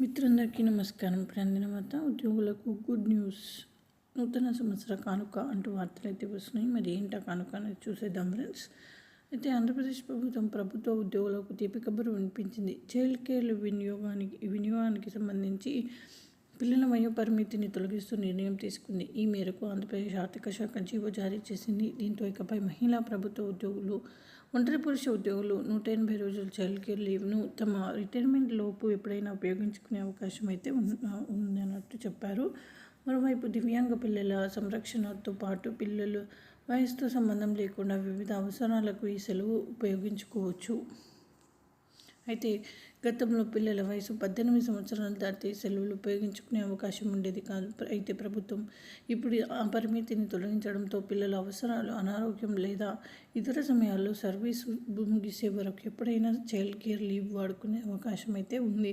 మిత్రులందరికీ నమస్కారం. ఇప్పుడు అందిన వార్త ఉద్యోగులకు గుడ్ న్యూస్. నూతన సంవత్సర కానుక అంటూ వార్తలు అయితే వస్తున్నాయి. మరి ఏంటా కానుక అనేది చూసేద్దాం ఫ్రెండ్స్. అయితే ఆంధ్రప్రదేశ్ ప్రభుత్వం ప్రభుత్వ ఉద్యోగులకు తీపి కబురు వినిపించింది. చైల్డ్ కేర్ వినియోగానికి వినియోగానికి సంబంధించి పిల్లల వయో పరిమితిని తొలగిస్తూ నిర్ణయం తీసుకుంది. ఈ మేరకు ఆంధ్రప్రదేశ్ ఆర్థిక శాఖ జీవో జారీ చేసింది. దీంతో ఇకపై మహిళా ప్రభుత్వ ఉద్యోగులు ఒంటరి పురుష ఉద్యోగులు నూట ఎనభై రోజుల చైల్డ్ కేర్ లీవ్ను తమ రిటైర్మెంట్ లోపు ఎప్పుడైనా ఉపయోగించుకునే అవకాశం అయితే ఉందన్నట్టు చెప్పారు. మరోవైపు దివ్యాంగ పిల్లల సంరక్షణతో పాటు పిల్లలు వయసుతో సంబంధం లేకుండా వివిధ అవసరాలకు ఈ సెలవు ఉపయోగించుకోవచ్చు. అయితే గతంలో పిల్లల వయసు పద్దెనిమిది సంవత్సరాలు దాటితే సెలవులు ఉపయోగించుకునే అవకాశం ఉండేది కాదు. అయితే ప్రభుత్వం ఇప్పుడు ఆ పరిమితిని తొలగించడంతో పిల్లల అవసరాలు అనారోగ్యం లేదా ఇతర సమయాల్లో సర్వీసు ముగిసే వరకు ఎప్పుడైనా చైల్డ్ కేర్ లీవ్ వాడుకునే అవకాశం అయితే ఉంది.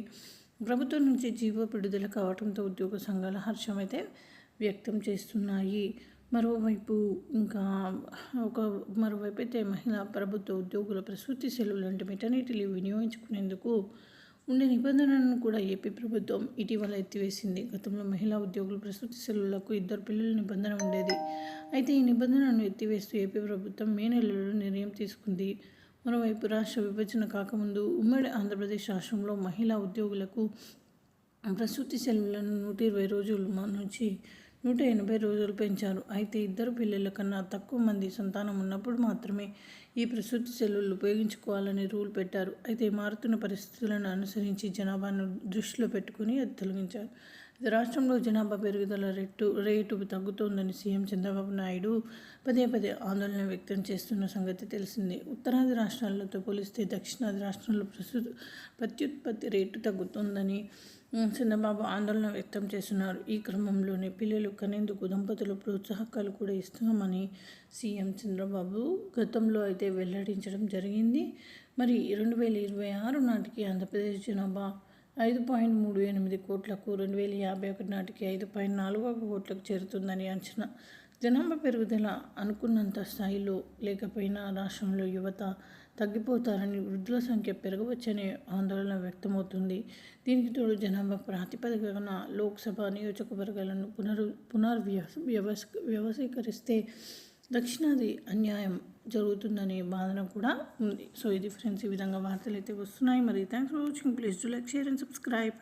ప్రభుత్వం నుంచి జీవో విడుదల కావడంతో ఉద్యోగ సంఘాల హర్షం అయితే వ్యక్తం చేస్తున్నాయి. మరోవైపు ఇంకా ఒక మరోవైపు అయితే మహిళా ప్రభుత్వ ఉద్యోగుల ప్రసూతి సెలవు లాంటి మెటర్నిటీ లీవ్ వినియోగించుకునేందుకు ఉండే నిబంధనలను కూడా ఏపీ ప్రభుత్వం ఇటీవల ఎత్తివేసింది. గతంలో మహిళా ఉద్యోగులు ప్రసూతి సెలవులకు ఇద్దరు పిల్లల నిబంధన ఉండేది. అయితే ఈ నిబంధనను ఎత్తివేస్తూ ఏపీ ప్రభుత్వం మే నెలలో నిర్ణయం తీసుకుంది. మరోవైపు రాష్ట్ర విభజన కాకముందు ఉమ్మడి ఆంధ్రప్రదేశ్ రాష్ట్రంలో మహిళా ఉద్యోగులకు ప్రసూతి సెలవులను నూట ఇరవై రోజుల నుంచి నూట ఎనభై రోజులు పెంచారు. అయితే ఇద్దరు పిల్లల కన్నా తక్కువ మంది సంతానం ఉన్నప్పుడు మాత్రమే ఈ ప్రసూతి సెలవులు ఉపయోగించుకోవాలని రూల్ పెట్టారు. అయితే మారుతున్న పరిస్థితులను అనుసరించి జనాభాను దృష్టిలో పెట్టుకుని అది తొలగించారు. రాష్ట్రంలో జనాభా పెరుగుదల రేటు రేటు తగ్గుతోందని సీఎం చంద్రబాబు నాయుడు పదే పదే ఆందోళన వ్యక్తం చేస్తున్న సంగతి తెలిసిందే. ఉత్తరాది రాష్ట్రాలతో పోలిస్తే దక్షిణాది రాష్ట్రాల్లో ప్రస్తుత ప్రత్యుత్పత్తి రేటు తగ్గుతోందని చంద్రబాబు ఆందోళన వ్యక్తం చేస్తున్నారు. ఈ క్రమంలోనే పిల్లలు కనేందుకు దంపతులు ప్రోత్సాహకాలు కూడా ఇస్తున్నామని సీఎం చంద్రబాబు గతంలో అయితే వెల్లడించడం జరిగింది. మరి రెండు వేల ఇరవై ఆరు నాటికి ఆంధ్రప్రదేశ్ జనాభా ఐదు పాయింట్ మూడు ఎనిమిది కోట్లకు రెండు వేల యాభై ఒకటి నాటికి ఐదు పాయింట్ నాలుగు ఒక కోట్లకు చేరుతుందని అంచనా. జనాభా పెరుగుదల అనుకున్నంత స్థాయిలో లేకపోయినా రాష్ట్రంలో యువత తగ్గిపోతారని వృద్ధుల సంఖ్య పెరగవచ్చనే ఆందోళన వ్యక్తమవుతుంది. దీనికి తోడు జనాభా ప్రాతిపదికన లోక్సభ నియోజకవర్గాలను పునరు పునర్వ్యవస్ వ్యవసీకరిస్తే దక్షిణాది అన్యాయం జరుగుతుందనే బాధన కూడా ఉంది. సో ఇది ఫ్రెండ్స్ ఈ విధంగా వార్తలు అయితే వస్తున్నాయి. మరి thanks for watching please to like share and subscribe